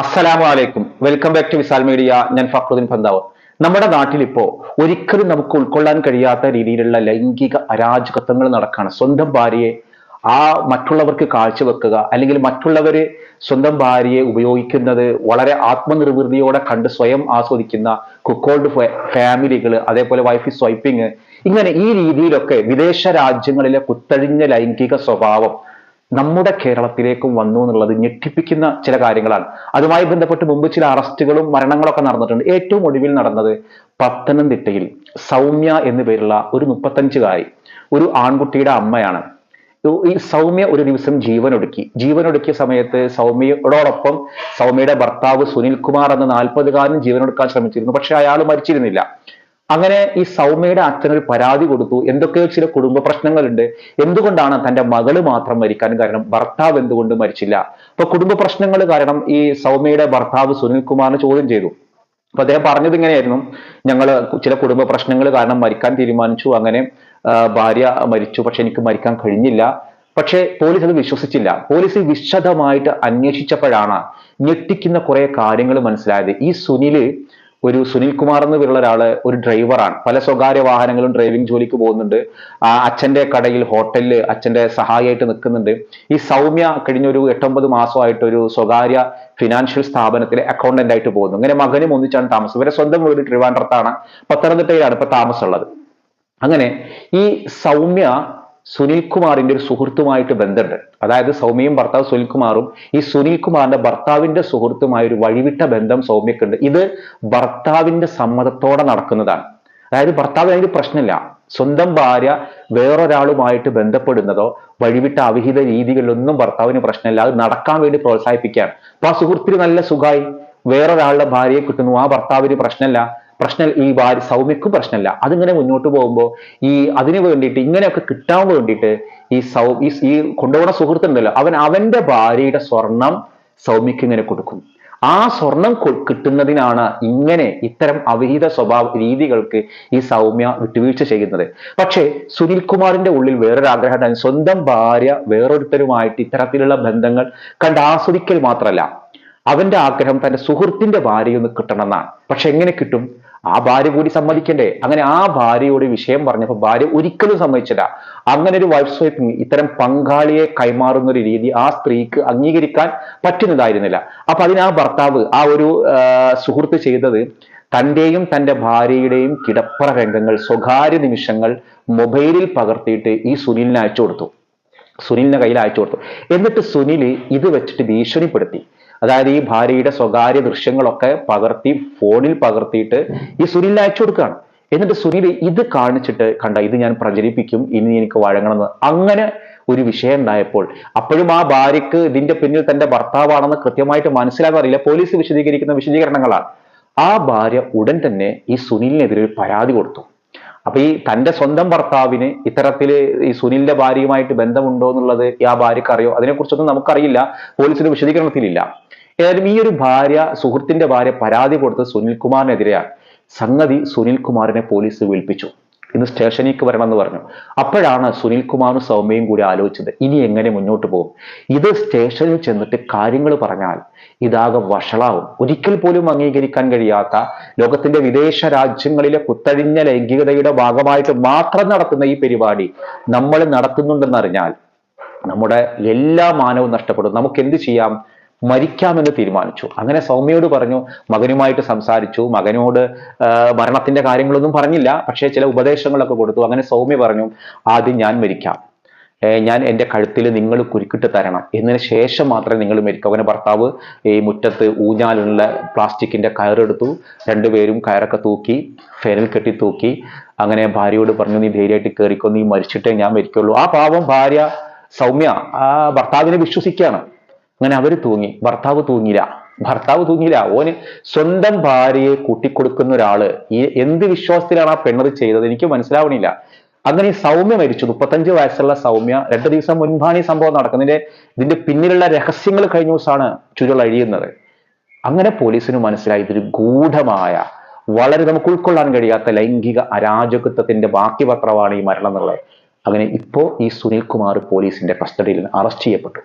അസ്സലാമു അലൈക്കും welcome back to Wisal media. ഞാൻ ഫക്രുദ്ദീൻ പന്താവ് നമ്മുടെ നാട്ടിൽ ഇപ്പോ ഒരിക്കലും നമുക്ക് ഉൾക്കൊള്ളാൻ കഴിയാത്ത രീതിയിലുള്ള ലൈംഗിക അരാജകത്വങ്ങൾ നടക്കാണ്. സ്വന്തം ഭാര്യയെ ആ മറ്റുള്ളവർക്ക് കാഴ്ചവെക്കുക അല്ലെങ്കിൽ മറ്റുള്ളവര് സ്വന്തം ഭാര്യയെ ഉപയോഗിക്കുന്നത് വളരെ ആത്മനിർവൃതിയോടെ കണ്ട് സ്വയം ആസ്വദിക്കുന്ന കുക്കോൾഡ് ഫാമിലികൾ അതേപോലെ വൈഫ് സ്വൈപ്പിംഗ് ഇങ്ങനെ ഈ രീതിയിലൊക്കെ വിദേശ രാജ്യങ്ങളിലെ കുത്തഴിഞ്ഞ ലൈംഗിക സ്വഭാവം നമ്മുടെ കേരളത്തിലേക്കും വന്നു എന്നുള്ളത് ഞെട്ടിപ്പിക്കുന്ന ചില കാര്യങ്ങളാണ്. അതുമായി ബന്ധപ്പെട്ട് മുമ്പ് ചില അറസ്റ്റുകളും മരണങ്ങളൊക്കെ നടന്നിട്ടുണ്ട്. ഏറ്റവും ഒടുവിൽ നടന്നത് പത്തനംതിട്ടയിൽ സൗമ്യ എന്നു പേരുള്ള ഒരു മുപ്പത്തഞ്ചുകാരി ഒരു ആൺകുട്ടിയുടെ അമ്മയാണ്. ഈ സൗമ്യ ഒരു ദിവസം ജീവനൊടുക്കി. ജീവനൊടുക്കിയ സമയത്ത് സൗമ്യയോടൊപ്പം സൗമ്യയുടെ ഭർത്താവ് സുനിൽ കുമാർ എന്ന ജീവൻ ജീവനൊടുക്കാൻ ശ്രമിച്ചിരുന്നു. പക്ഷെ അയാൾ മരിച്ചിരുന്നില്ല. അങ്ങനെ ഈ സൗമ്യയുടെ അച്ഛനൊരു പരാതി കൊടുത്തു. എന്തൊക്കെയോ ചില കുടുംബ പ്രശ്നങ്ങളുണ്ട്. എന്തുകൊണ്ടാണ് തന്റെ മകൾ മാത്രം മരിക്കാൻ കാരണം ഭർത്താവ് എന്തുകൊണ്ട് മരിച്ചില്ല? അപ്പൊ കുടുംബ പ്രശ്നങ്ങൾ കാരണം ഈ സൗമ്യയുടെ ഭർത്താവ് സുനിൽകുമാറിനെ ചോദ്യം ചെയ്തു. അപ്പൊ അദ്ദേഹം പറഞ്ഞത് ഇങ്ങനെയായിരുന്നു. ഞങ്ങൾ ചില കുടുംബ പ്രശ്നങ്ങൾ കാരണം മരിക്കാൻ തീരുമാനിച്ചു. അങ്ങനെ ഭാര്യ മരിച്ചു. പക്ഷെ എനിക്ക് മരിക്കാൻ കഴിഞ്ഞില്ല. പക്ഷേ പോലീസ് അത് വിശ്വസിച്ചില്ല. പോലീസ് വിശദമായിട്ട് അന്വേഷിച്ചപ്പോഴാണ് ഞെട്ടിക്കുന്ന കുറെ കാര്യങ്ങൾ മനസ്സിലായത്. ഈ സുനിൽ ഒരു സുനിൽ കുമാർ എന്ന് പേരുള്ള ഒരാൾ ഒരു ഡ്രൈവറാണ് പല സ്വകാര്യ വാഹനങ്ങളും ഡ്രൈവിംഗ് ജോലിക്ക് പോകുന്നുണ്ട്. ആ അച്ഛന്റെ കടയിൽ ഹോട്ടലിൽ അച്ഛന്റെ സഹായിയായിട്ട് നിൽക്കുന്നുണ്ട്. ഈ സൗമ്യ കഴിഞ്ഞ ഒരു എട്ടൊമ്പത് മാസമായിട്ട് ഒരു സ്വകാര്യ ഫിനാൻഷ്യൽ സ്ഥാപനത്തിലെ അക്കൗണ്ടന്റ് ആയിട്ട് പോകുന്നു. അങ്ങനെ മകനും ഒന്നിച്ചാണ് താമസം ഇവരെ സ്വന്തം വീട് ട്രിവാൻഡ്രത്താണ്. പത്തനംതിട്ടയിലാണ് ഇപ്പൊ താമസമുള്ളത്. അങ്ങനെ ഈ സൗമ്യ സുനിൽ കുമാറിന്റെ ഒരു സുഹൃത്തുമായിട്ട് ബന്ധമുണ്ട്. അതായത് സൗമ്യയും ഭർത്താവ് സുനിൽ കുമാറും ഈ സുനിൽ കുമാറിന്റെ ഭർത്താവിന്റെ സുഹൃത്തുമായ ഒരു വഴിവിട്ട ബന്ധം സൗമ്യക്കുണ്ട്. ഇത് ഭർത്താവിന്റെ സമ്മതത്തോടെ നടക്കുന്നതാണ്. അതായത് ഭർത്താവിന് അതിന് പ്രശ്നമില്ല. സ്വന്തം ഭാര്യ വേറൊരാളുമായിട്ട് ബന്ധപ്പെടുന്നതോ വഴിവിട്ട അവിഹിത രീതികളിലൊന്നും ഭർത്താവിന് പ്രശ്നമില്ല. അത് നടക്കാൻ വേണ്ടി പ്രോത്സാഹിപ്പിക്കുകയാണ്. അപ്പൊ ആ സുഹൃത്തിന് നല്ല സുഖമായി. വേറൊരാളുടെ ഭാര്യയെ കിട്ടുന്നു. ആ ഭർത്താവിന് പ്രശ്നമില്ല. പ്രശ്നം ഈ ഭാര്യ സൗമ്യക്കും പ്രശ്നമില്ല അതിങ്ങനെ മുന്നോട്ട് പോകുമ്പോൾ ഈ അതിന് വേണ്ടിയിട്ട് ഇങ്ങനെയൊക്കെ കിട്ടാൻ വേണ്ടിയിട്ട് ഈ സൗ ഈ ഈ കൊണ്ടുപോകുന്ന സുഹൃത്തുണ്ടല്ലോ അവൻ അവന്റെ ഭാര്യയുടെ സ്വർണം സൗമ്യക്ക് ഇങ്ങനെ കൊടുക്കും. ആ സ്വർണം കിട്ടുന്നതിനാണ് ഇങ്ങനെ ഇത്തരം അവിഹിത സ്വഭാവ രീതികൾക്ക് ഈ സൗമ്യ വിട്ടുവീഴ്ച ചെയ്യുന്നത്. പക്ഷേ സുനിൽ കുമാറിന്റെ ഉള്ളിൽ വേറൊരു ആഗ്രഹം സ്വന്തം ഭാര്യ വേറൊരുത്തരുമായിട്ട് ഇത്തരത്തിലുള്ള ബന്ധങ്ങൾ കണ്ട് ആസ്വദിക്കൽ മാത്രമല്ല അവന്റെ ആഗ്രഹം തന്റെ സുഹൃത്തിന്റെ ഭാര്യയൊന്ന് കിട്ടണം എന്നാണ് പക്ഷെ എങ്ങനെ കിട്ടും? ആ ഭാര്യ കൂടി സമ്മതിക്കണ്ടേ? അങ്ങനെ ആ ഭാര്യയോട് വിഷയം പറഞ്ഞപ്പോൾ ഭാര്യ ഒരിക്കലും സമ്മതിച്ചില്ല. അങ്ങനെ ഒരു വൈഫ് സ്വൈപ്പിംഗ് ഇത്തരം പങ്കാളിയെ കൈമാറുന്ന ഒരു രീതി ആ സ്ത്രീക്ക് അംഗീകരിക്കാൻ പറ്റുന്നതായിരുന്നില്ല. അപ്പൊ അതിന് ആ ഭർത്താവ് ആ ഒരു സുഹൃത്ത് ചെയ്തത് തന്റെയും തന്റെ ഭാര്യയുടെയും കിടപ്പറ രംഗങ്ങൾ സ്വകാര്യ നിമിഷങ്ങൾ മൊബൈലിൽ പകർത്തിയിട്ട് ഈ സുനിലിന് അയച്ചു കൊടുത്തു. സുനിലിന്റെ കയ്യിൽ അയച്ചു കൊടുത്തു. എന്നിട്ട് സുനിൽ ഇത് വെച്ചിട്ട് ഭീഷണിപ്പെടുത്തി. അതായത് ഈ ഭാര്യയുടെ സ്വകാര്യ ദൃശ്യങ്ങളൊക്കെ പകർത്തി ഫോണിൽ പകർത്തിയിട്ട് ഈ സുനിൽ അയച്ചു കൊടുക്കുകയാണ്. എന്നിട്ട് സുനിൽ ഇത് കാണിച്ചിട്ട് കണ്ട ഇത് ഞാൻ പ്രചരിപ്പിക്കും ഇനി എനിക്ക് വഴങ്ങണമെന്ന് അങ്ങനെ ഒരു വിഷയം ഉണ്ടായപ്പോൾ അപ്പോഴും ആ ഭാര്യക്ക് ഇതിന്റെ പിന്നിൽ തന്റെ ഭർത്താവാണെന്ന് കൃത്യമായിട്ട് മനസ്സിലാകാറില്ല പോലീസ് വിശദീകരിക്കുന്ന വിശദീകരണങ്ങളാണ് ആ ഭാര്യ ഉടൻ തന്നെ ഈ സുനിലിനെതിരെ ഒരു പരാതി കൊടുത്തു. അപ്പൊ ഈ തന്റെ സ്വന്തം ഭർത്താവിന് ഇത്തരത്തിൽ ഈ സുനിലിന്റെ ഭാര്യയുമായിട്ട് ബന്ധമുണ്ടോ എന്നുള്ളത് ആ ഭാര്യക്ക് അറിയോ? അതിനെക്കുറിച്ചൊന്നും നമുക്കറിയില്ല. പോലീസിന്റെ വിശദീകരണത്തിലില്ല. ഏതായാലും ഈ ഒരു ഭാര്യ സുഹൃത്തിന്റെ ഭാര്യ പരാതി കൊടുത്തത് സുനിൽകുമാറിനെതിരെയാണ്. സംഗതി സുനിൽകുമാറിനെ പോലീസ് വിളിപ്പിച്ചു. ഇന്ന് സ്റ്റേഷനിലേക്ക് വരണം എന്ന് പറഞ്ഞു. അപ്പോഴാണ് സുനിൽകുമാറും സൗമ്യയും കൂടി ആലോചിച്ചത്. ഇനി എങ്ങനെ മുന്നോട്ട് പോകും? ഇത് സ്റ്റേഷനിൽ ചെന്നിട്ട് കാര്യങ്ങൾ പറഞ്ഞാൽ ഇതാകെ വഷളാവും. ഒരിക്കൽ പോലും അംഗീകരിക്കാൻ കഴിയാത്ത ലോകത്തിന്റെ വിദേശ രാജ്യങ്ങളിലെ കുത്തഴിഞ്ഞ ലൈംഗികതയുടെ ഭാഗമായിട്ട് മാത്രം നടത്തുന്ന ഈ പരിപാടി നമ്മൾ നടത്തുന്നുണ്ടെന്നറിഞ്ഞാൽ നമ്മുടെ എല്ലാ മാനവും നഷ്ടപ്പെടും. നമുക്ക് എന്ത് ചെയ്യാം? മരിക്കാമെന്ന് തീരുമാനിച്ചു. അങ്ങനെ സൗമ്യയോട് പറഞ്ഞു മകനുമായിട്ട് സംസാരിച്ചു. മകനോട് മരണത്തിന്റെ കാര്യങ്ങളൊന്നും പറഞ്ഞില്ല പക്ഷേ ചില ഉപദേശങ്ങളൊക്കെ കൊടുത്തു. അങ്ങനെ സൗമ്യ പറഞ്ഞു ആദ്യം ഞാൻ മരിക്കാം. ഞാൻ എന്റെ കഴുത്തിൽ നിങ്ങൾ കുരുക്കിട്ട് തരണം. എന്നതിന് ശേഷം മാത്രമേ നിങ്ങൾ മരിക്കൂ. അങ്ങനെ ഭർത്താവ് ഈ മുറ്റത്ത് ഊഞ്ഞാലുള്ള പ്ലാസ്റ്റിക്കിന്റെ കയറെടുത്തു. രണ്ടുപേരും കയറൊക്കെ തൂക്കി ഫേനിൽ കെട്ടി തൂക്കി. അങ്ങനെ ഭാര്യയോട് പറഞ്ഞു നീ ധൈര്യമായിട്ട് കയറിക്കോ നീ മരിച്ചിട്ടേ ഞാൻ മരിക്കുള്ളൂ. ആ പാവം ഭാര്യ സൗമ്യ ആ ഭർത്താവിനെ വിശ്വസിക്കുകയാണ്. അങ്ങനെ അവർ തൂങ്ങി. ഭർത്താവ് തൂങ്ങില്ല ഭർത്താവ് തൂങ്ങില്ല ഓന് സ്വന്തം ഭാര്യയെ കൂട്ടിക്കൊടുക്കുന്ന ഒരാൾ ഈ എന്ത് വിശ്വാസത്തിലാണ് ആ പെണ്ണറി ചെയ്തത് എനിക്ക് മനസ്സിലാവണില്ല. അങ്ങനെ സൗമ്യ മരിച്ചു മുപ്പത്തഞ്ച് വയസ്സുള്ള സൗമ്യ രണ്ടു ദിവസം മുൻപാണ് ഈ സംഭവം നടക്കുന്നതിന്റെ ഇതിന്റെ പിന്നിലുള്ള രഹസ്യങ്ങൾ കഴിഞ്ഞ ദിവസമാണ് ചുരുൾ അഴിയുന്നത്. അങ്ങനെ പോലീസിന് മനസ്സിലായി. ഇതൊരു ഗൂഢമായ വളരെ നമുക്ക് ഉൾക്കൊള്ളാൻ കഴിയാത്ത ലൈംഗിക അരാജകത്വത്തിന്റെ ബാക്കി പത്രമാണ് ഈ മരണം എന്നുള്ളത്. അങ്ങനെ ഇപ്പോ ഈ സുനിൽ കുമാർ പോലീസിന്റെ കസ്റ്റഡിയിൽ അറസ്റ്റ് ചെയ്യപ്പെട്ടു.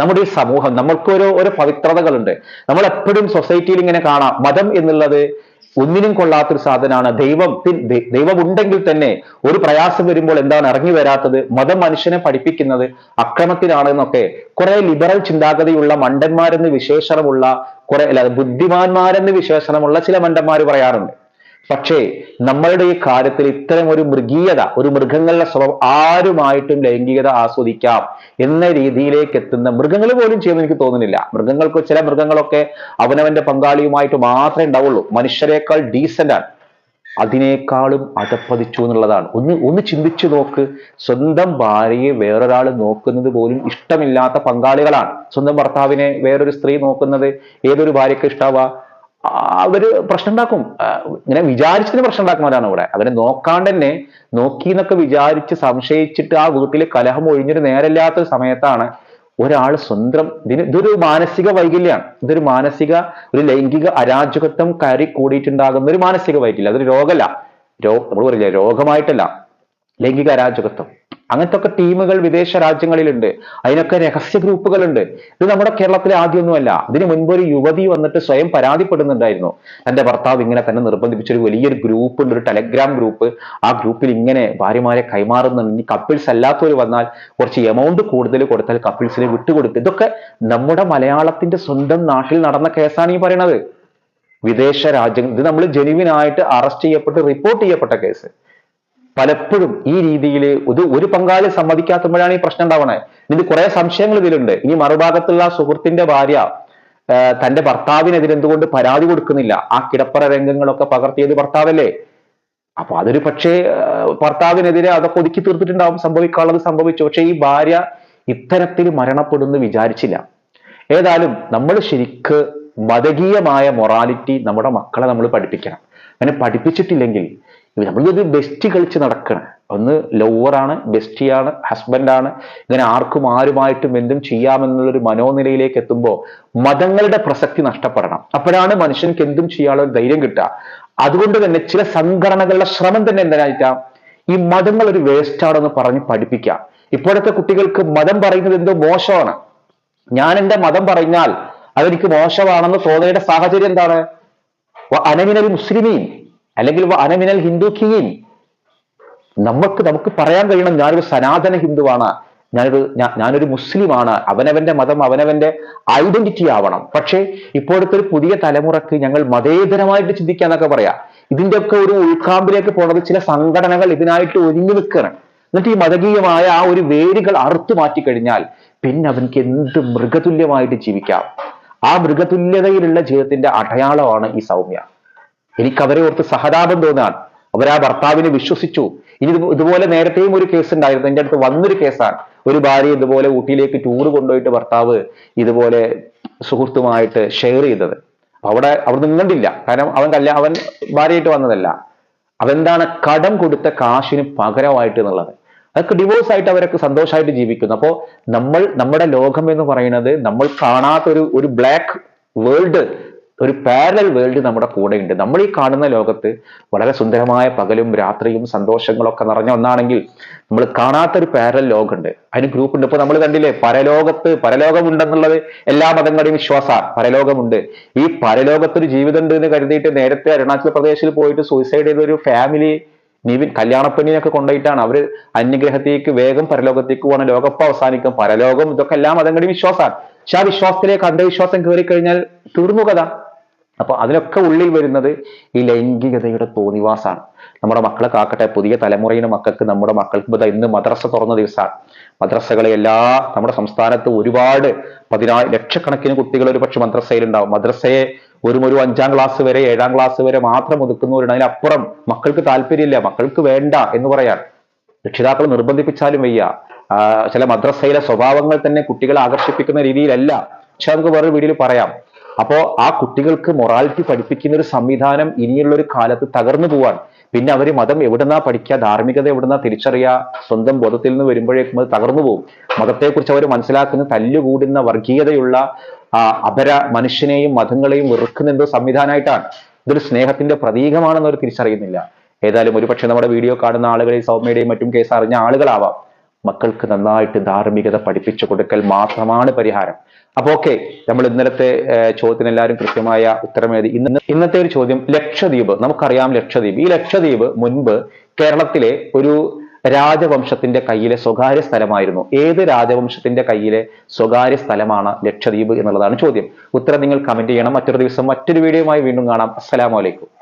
നമ്മുടെ ഈ സമൂഹം നമ്മൾക്ക് ഒരു ഒരു പവിത്രതകളുണ്ട്. നമ്മൾ എപ്പോഴും സൊസൈറ്റിയിൽ ഇങ്ങനെ കാണാം. മതം എന്നുള്ളത് ഒന്നിനും കൊള്ളാത്തൊരു സാധനമാണ്. ദൈവത്തിൽ ദൈവം ഉണ്ടെങ്കിൽ തന്നെ ഒരു പ്രയാസം വരുമ്പോൾ എന്താണ് ഇറങ്ങി വരാത്തത്? മതം മനുഷ്യനെ പഠിപ്പിക്കുന്നത് അക്രമത്തിലാണ് എന്നൊക്കെ കുറെ ലിബറൽ ചിന്താഗതിയുള്ള മണ്ടന്മാരെന്ന് വിശേഷണമുള്ള കുറെ അല്ല ബുദ്ധിമാന്മാരെന്ന് വിശേഷണമുള്ള ചില മണ്ടന്മാർ പറയാറുണ്ട്. പക്ഷേ നമ്മളുടെ ഈ കാര്യത്തിൽ ഇത്തരം ഒരു മൃഗീയത ഒരു മൃഗങ്ങളുടെ സ്വഭാവം ആരുമായിട്ടും ലൈംഗികത ആസ്വദിക്കാം എന്ന രീതിയിലേക്ക് എത്തുന്ന മൃഗങ്ങൾ പോലും ചെയ്യുമെന്ന് എനിക്ക് തോന്നുന്നില്ല. മൃഗങ്ങൾക്ക് ചില മൃഗങ്ങളൊക്കെ അവനവന്റെ പങ്കാളിയുമായിട്ട് മാത്രമേ ഉണ്ടാവുള്ളൂ. മനുഷ്യരെക്കാൾ ഡീസന്റ് ആണ്. അതിനേക്കാളും അതപ്പതിച്ചു എന്നുള്ളതാണ്. ഒന്ന് ഒന്ന് ചിന്തിച്ചു നോക്ക്. സ്വന്തം ഭാര്യയെ വേറൊരാൾ നോക്കുന്നത് പോലും ഇഷ്ടമില്ലാത്ത പങ്കാളികളാണ്. സ്വന്തം ഭർത്താവിനെ വേറൊരു സ്ത്രീ നോക്കുന്നത് ഏതൊരു ഭാര്യയ്ക്ക് ഇഷ്ടാവുക അവർ പ്രശ്നം ഉണ്ടാക്കും ഇങ്ങനെ വിചാരിച്ചിട്ട് പ്രശ്നം ഉണ്ടാക്കുന്നവരാണ് ഇവിടെ. അവരെ നോക്കാണ്ട് തന്നെ നോക്കി എന്നൊക്കെ വിചാരിച്ച് സംശയിച്ചിട്ട് ആ വീട്ടിൽ കലഹം ഒഴിഞ്ഞൊരു നേരമില്ലാത്ത സമയത്താണ് ഒരാൾ സ്വന്തം ഇതിന് ഇതൊരു മാനസിക വൈകല്യമാണ് ഇതൊരു മാനസിക ഒരു ലൈംഗിക അരാജകത്വം കയറി കൂടിയിട്ടുണ്ടാകുന്ന ഒരു മാനസിക വൈകല്യം. അതൊരു രോഗമല്ല. രോ നമ്മൾ പറയില്ല രോഗമായിട്ടല്ല. ലൈംഗിക അരാജകത്വം. അങ്ങനത്തെ ഒക്കെ ടീമുകൾ വിദേശ രാജ്യങ്ങളിലുണ്ട്. അതിനൊക്കെ രഹസ്യ ഗ്രൂപ്പുകളുണ്ട്. ഇത് നമ്മുടെ കേരളത്തിലെ ആദ്യമൊന്നുമല്ല. അതിന് മുൻപ് ഒരു യുവതി വന്നിട്ട് സ്വയം പരാതിപ്പെടുന്നുണ്ടായിരുന്നു. തന്റെ ഭർത്താവ് ഇങ്ങനെ തന്നെ നിർബന്ധിപ്പിച്ച ഒരു വലിയൊരു ഗ്രൂപ്പ് ഉണ്ട് ഒരു ടെലഗ്രാം ഗ്രൂപ്പ്. ആ ഗ്രൂപ്പിൽ ഇങ്ങനെ ഭാര്യമാരെ കൈമാറുന്നുണ്ട്. ഇനി കപ്പിൾസ് അല്ലാത്തവർ വന്നാൽ കുറച്ച് എമൗണ്ട് കൂടുതൽ കൊടുത്താൽ കപ്പിൾസിനെ വിട്ടുകൊടുക്കുക ഇതൊക്കെ നമ്മുടെ മലയാളത്തിന്റെ സ്വന്തം നാട്ടിൽ നടന്ന കേസാണ് ഈ പറയണത്. വിദേശ രാജ്യങ്ങൾ ഇത് നമ്മൾ ജനുവിനായിട്ട് അറസ്റ്റ് ചെയ്യപ്പെട്ട് റിപ്പോർട്ട് ചെയ്യപ്പെട്ട കേസ് പലപ്പോഴും ഈ രീതിയിൽ ഇത് ഒരു പങ്കാളി സമ്മതിക്കാത്തപ്പോഴാണ് ഈ പ്രശ്നം ഉണ്ടാവണേ. ഇത് കുറെ സംശയങ്ങൾ ഇതിലുണ്ട്. ഇനി മറുഭാഗത്തുള്ള സുഹൃത്തിന്റെ ഭാര്യ തന്റെ ഭർത്താവിനെതിരെ എന്തുകൊണ്ട് പരാതി കൊടുക്കുന്നില്ല? ആ കിടപ്പറ രംഗങ്ങളൊക്കെ പകർത്തിയത് ഭർത്താവല്ലേ? അപ്പൊ അതൊരു പക്ഷേ ഭർത്താവിനെതിരെ അതൊക്കെ ഒതുക്കി തീർത്തിട്ടുണ്ടാവും. സംഭവിക്കാനുള്ളത് സംഭവിച്ചു. പക്ഷെ ഈ ഭാര്യ ഇത്തരത്തിൽ മരണപ്പെടുമെന്ന് വിചാരിച്ചില്ല. ഏതായാലും നമ്മൾ ശരിക്ക് മതകീയമായ മൊറാലിറ്റി നമ്മുടെ മക്കളെ നമ്മൾ പഠിപ്പിക്കണം. അങ്ങനെ പഠിപ്പിച്ചിട്ടില്ലെങ്കിൽ നമ്മളിത് ബെസ്റ്റ് കളിച്ച് നടക്കണം. ഒന്ന് ലവറാണ് ബെസ്റ്റിയാണ് ഹസ്ബൻഡാണ് ഇങ്ങനെ ആർക്കും ആരുമായിട്ടും എന്തും ചെയ്യാമെന്നുള്ളൊരു മനോനിലയിലേക്ക് എത്തുമ്പോൾ മതങ്ങളുടെ പ്രസക്തി നഷ്ടപ്പെടണം. അപ്പോഴാണ് മനുഷ്യൻക്ക് എന്തും ചെയ്യാനുള്ള ധൈര്യം കിട്ടുക. അതുകൊണ്ട് തന്നെ ചില സംഘടനകളുടെ ശ്രമം തന്നെ എന്തിനായിട്ടാ ഈ മതങ്ങൾ ഒരു വേസ്റ്റാണെന്ന് പറഞ്ഞ് പഠിപ്പിക്കാം ഇപ്പോഴത്തെ കുട്ടികൾക്ക് മതം പറയുന്നത് എന്തോ മോശമാണ്. ഞാൻ എന്റെ മതം പറഞ്ഞാൽ അതെനിക്ക് മോശമാണെന്ന് തോന്നേണ്ട സാഹചര്യം എന്താണ്? അനമിനൽ മുസ്ലിമീൻ അല്ലെങ്കിൽ അനമിനൽ ഹിന്ദു കീൻ നമുക്ക് നമുക്ക് പറയാൻ കഴിയണം ഞാനൊരു സനാതന ഹിന്ദുവാണ്. ഞാനൊരു ഞാനൊരു മുസ്ലിമാണ്. അവനവന്റെ മതം അവനവന്റെ ഐഡന്റിറ്റി ആവണം. പക്ഷേ ഇപ്പോഴത്തെ ഒരു പുതിയ തലമുറയ്ക്ക് ഞങ്ങൾ മതേതരമായിട്ട് ചിന്തിക്കാന്നൊക്കെ പറയാം. ഇതിന്റെ ഒക്കെ ഒരു ഉൾക്കാമ്പിലേക്ക് പോണത് ചില സംഘടനകൾ ഇതിനായിട്ട് ഒരുങ്ങി നിൽക്കണം എന്നിട്ട് ഈ മതകീയമായ ആ ഒരു വേരുകൾ അറുത്തു മാറ്റിക്കഴിഞ്ഞാൽ പിന്നെ അവനക്ക് എന്ത് മൃഗതുല്യമായിട്ട് ജീവിക്കാം. ആ മൃഗതുല്യതയിലുള്ള ജീവിതത്തിന്റെ അടയാളമാണ് ഈ സൗമ്യ. എനിക്ക് അവരെ ഓർത്ത് സഹതാപം തോന്നാണ് അവർ ആ ഭർത്താവിനെ വിശ്വസിച്ചു. ഇനി ഇതുപോലെ നേരത്തെയും ഒരു കേസ് ഉണ്ടായിരുന്നു. എന്റെ അടുത്ത് വന്നൊരു കേസാണ് ഒരു ഭാര്യ ഇതുപോലെ ഊട്ടിയിലേക്ക് ടൂർ കൊണ്ടുപോയിട്ട് ഭർത്താവ് ഇതുപോലെ സുഹൃത്തുമായിട്ട് ഷെയർ ചെയ്തത്. അവിടെ അവിടെ നിന്നിട്ടില്ല കാരണം അവൻ കല്യാ അവൻ ഭാര്യയായിട്ട് വന്നതല്ല. അവെന്താണ് കടം കൊടുത്ത കാശിന് പകരമായിട്ട് എന്നുള്ളത്. അതൊക്കെ ഡിവോഴ്സ് ആയിട്ട് അവരൊക്കെ സന്തോഷമായിട്ട് ജീവിക്കുന്നു. അപ്പോൾ നമ്മൾ നമ്മുടെ ലോകം എന്ന് പറയുന്നത് നമ്മൾ കാണാത്ത ഒരു ഒരു ബ്ലാക്ക് വേൾഡ് ഒരു പാരലൽ വേൾഡ് നമ്മുടെ കൂടെയുണ്ട്. നമ്മൾ ഈ കാണുന്ന ലോകത്ത് വളരെ സുന്ദരമായ പകലും രാത്രിയും സന്തോഷങ്ങളൊക്കെ നിറഞ്ഞ ഒന്നാണെങ്കിൽ നമ്മൾ കാണാത്ത ഒരു പാരലൽ ലോകമുണ്ട്. അതിന് ഗ്രൂപ്പ് ഉണ്ട്. ഇപ്പൊ നമ്മൾ കണ്ടില്ലേ പരലോകത്ത് പരലോകമുണ്ടെന്നുള്ളത് എല്ലാ മതങ്ങളുടെയും വിശ്വാസമാണ് പരലോകമുണ്ട്. ഈ പരലോകത്തൊരു ജീവിതം ഉണ്ട് എന്ന് കരുതിയിട്ട് നേരത്തെ അരുണാചൽ പ്രദേശിൽ പോയിട്ട് സൂയിസൈഡ് ചെയ്ത ഒരു ഫാമിലി നിവിൻ കല്യാണപ്പെണ്ണിനൊക്കെ കൊണ്ടുപോയിട്ടാണ്. അവർ അന്യഗ്രഹത്തേക്ക് വേഗം പരലോകത്തേക്ക് പോകണം ലോകപ്പ് അവസാനിക്കും. പരലോകം ഇതൊക്കെ എല്ലാ മതങ്ങളുടെയും വിശ്വാസമാണ്. പക്ഷെ ആ വിശ്വാസത്തിലേക്ക് അന്ധവിശ്വാസം കയറി കഴിഞ്ഞാൽ തീർന്നു കഥ. അപ്പൊ അതിലൊക്കെ ഉള്ളിൽ വരുന്നത് ഈ ലൈംഗികതയുടെ തോന്നിവാസാണ്. നമ്മുടെ മക്കളെ കാക്കട്ടെ പുതിയ തലമുറയിലെ മക്കൾക്ക് നമ്മുടെ മക്കൾക്ക് ഇപ്പൊ ദാ ഇന്ന് മദ്രസ തുറന്ന ദിവസമാണ്. മദ്രസകളെ എല്ലാ നമ്മുടെ സംസ്ഥാനത്ത് ഒരുപാട് പതിനാ ലക്ഷക്കണക്കിന് കുട്ടികൾ ഒരു പക്ഷെ മദ്രസയിലുണ്ടാവും. മദ്രസയെ ഒരു ഒരു അഞ്ചാം ക്ലാസ് വരെ ഏഴാം ക്ലാസ് വരെ മാത്രം ഒതുക്കുന്നവരുണ്ട്. അതിനപ്പുറം മക്കൾക്ക് താല്പര്യമില്ല. മക്കൾക്ക് വേണ്ട എന്ന് പറയാൻ. രക്ഷിതാക്കൾ നിർബന്ധിപ്പിച്ചാലും വയ്യ. ചില മദ്രസയിലെ സ്വഭാവങ്ങൾ തന്നെ കുട്ടികളെ ആകർഷിപ്പിക്കുന്ന രീതിയിലല്ല. പക്ഷെ നമുക്ക് വേറൊരു വീഡിയോയിൽ പറയാം. അപ്പോ ആ കുട്ടികൾക്ക് മൊറാലിറ്റി പഠിപ്പിക്കുന്ന ഒരു സംവിധാനം ഇനിയുള്ള ഒരു കാലത്ത് തകർന്നു പോവാൻ. പിന്നെ അവർ മതം എവിടുന്നാ പഠിക്കുക ധാർമ്മികത എവിടുന്നാ തിരിച്ചറിയുക സ്വന്തം ബോധത്തിൽ നിന്ന് വരുമ്പോഴേക്കും അത് തകർന്നു പോകും മതത്തെക്കുറിച്ച് അവർ മനസ്സിലാക്കുന്ന തല്ലുകൂടുന്ന വർഗീയതയുള്ള അപര മനുഷ്യനെയും മതങ്ങളെയും വെറുക്കുന്ന എന്തോ സംവിധാനമായിട്ടാണ് ഇതൊരു സ്നേഹത്തിന്റെ പ്രതീകമാണെന്ന് അവർ തിരിച്ചറിയുന്നില്ല. ഏതായാലും ഒരുപക്ഷെ നമ്മുടെ വീഡിയോ കാണുന്ന ആളുകളെ സൗമ്യയുടെയും മറ്റും കേസ് അറിഞ്ഞ ആളുകളാവാം. മക്കൾക്ക് നന്നായിട്ട് ധാർമ്മികത പഠിപ്പിച്ചു കൊടുക്കൽ മാത്രമാണ് പരിഹാരം. അപ്പൊ ഓക്കെ നമ്മൾ ഇന്നലത്തെ ചോദ്യത്തിന് എല്ലാവരും കൃത്യമായ ഉത്തരം എഴുതി. ഇന്ന് ഇന്നത്തെ ഒരു ചോദ്യം ലക്ഷദ്വീപ്. നമുക്കറിയാം ലക്ഷദ്വീപ്. ഈ ലക്ഷദ്വീപ് മുൻപ് കേരളത്തിലെ ഒരു രാജവംശത്തിന്റെ കയ്യിലെ സ്വകാര്യ സ്ഥലമായിരുന്നു. ഏത് രാജവംശത്തിന്റെ കയ്യിലെ സ്വകാര്യ സ്ഥലമാണ് ലക്ഷദ്വീപ് എന്നുള്ളതാണ് ചോദ്യം. ഉത്തരം നിങ്ങൾ കമന്റ് ചെയ്യണം. മറ്റൊരു ദിവസം മറ്റൊരു വീഡിയോയുമായി വീണ്ടും കാണാം. അസ്സലാമലൈക്കും